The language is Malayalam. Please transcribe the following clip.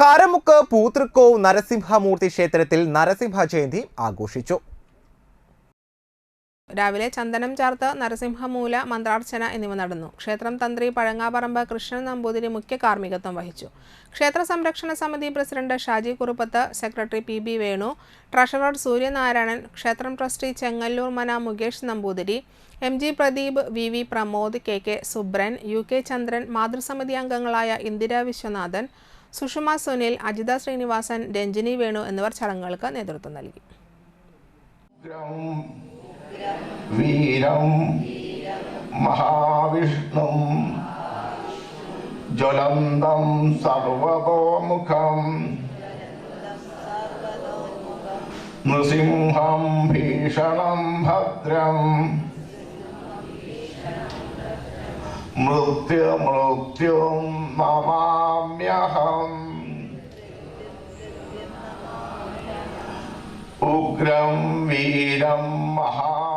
കാരമുക്ക് പൂതൃക്കോവ് നരസിംഹമൂർത്തി ക്ഷേത്രത്തിൽ നരസിംഹ ജയന്തി ആഘോഷിച്ചു. രാവിലെ ചന്ദനം ചേർത്ത് നരസിംഹമൂല മന്ത്രാർച്ചന എന്നിവ നടന്നു. ക്ഷേത്രം തന്ത്രി പഴങ്ങാപറമ്പ് കൃഷ്ണൻ നമ്പൂതിരി മുഖ്യ കാർമ്മികത്വം വഹിച്ചു. ക്ഷേത്ര സംരക്ഷണ സമിതി president Shaji Kuruppath secretary P B Venu treasurer Suryanarayanan ക്ഷേത്രം trustee Chengallur Mana Mukesh Namboothiri M G Pradeep V V Pramod K K Subran U K Chandran മാതൃസമിതി അംഗങ്ങളായ ഇന്ദിരാ വിശ്വനാഥൻ സുഷമ സുനിൽ അജിത ശ്രീനിവാസൻ രഞ്ജിനി വേണു എന്നിവർ ചടങ്ങുകൾക്ക് നേതൃത്വം നൽകി. വീരം മഹാവിഷ്ണു ജ്വലന്തം സർവതോമുഖം നൃസിംഹം ഭീഷണം ഭദ്രം मृत्युमृत्युं नमाम्यहम्। उग्रं वीरं महा